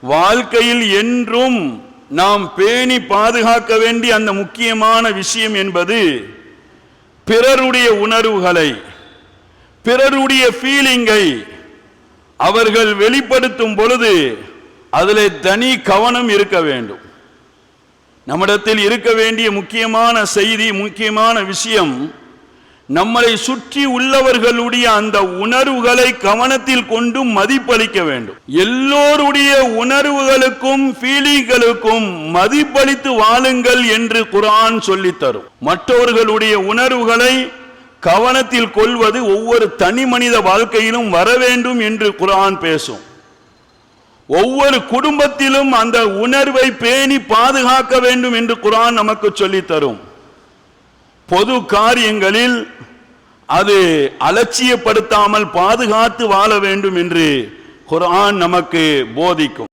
வாழ்க்கையில் என்றும் நாம் பேணி பாதுகாக்க வேண்டிய அந்த முக்கியமான விஷயம் என்பது பிறருடைய உணர்வுகளை பிறருடைய ஃபீலிங்கை அவர்கள் வெளிப்படுத்தும் பொழுது அதில் தனி கவனம் இருக்க வேண்டும். நம்மிடத்தில் இருக்க வேண்டிய முக்கியமான செய்தி முக்கியமான விஷயம் நம்மளை சுற்றி உள்ளவர்களுடைய அந்த உணர்வுகளை கவனத்தில் கொண்டு மதிப்பளிக்க வேண்டும். எல்லோருடைய உணர்வுகளுக்கும் ஃபீலிங்களுக்கும் மதிப்பளித்து வாழுங்கள் என்று குரான் சொல்லித் தரும் மற்றவர்களுடைய உணர்வுகளை கவனத்தில் கொள்வது ஒவ்வொரு தனி மனித வாழ்க்கையிலும் வர வேண்டும் என்று குரான் பேசும். ஒவ்வொரு குடும்பத்திலும் அந்த உணர்வை பேணி பாதுகாக்க வேண்டும் என்று குரான் நமக்கு சொல்லித் தரும் பொது காரியங்களில் அது அலட்சியப்படுத்தாமல் பாதுகாத்து வாழ வேண்டும் என்று குரான் நமக்கு போதிக்கும்.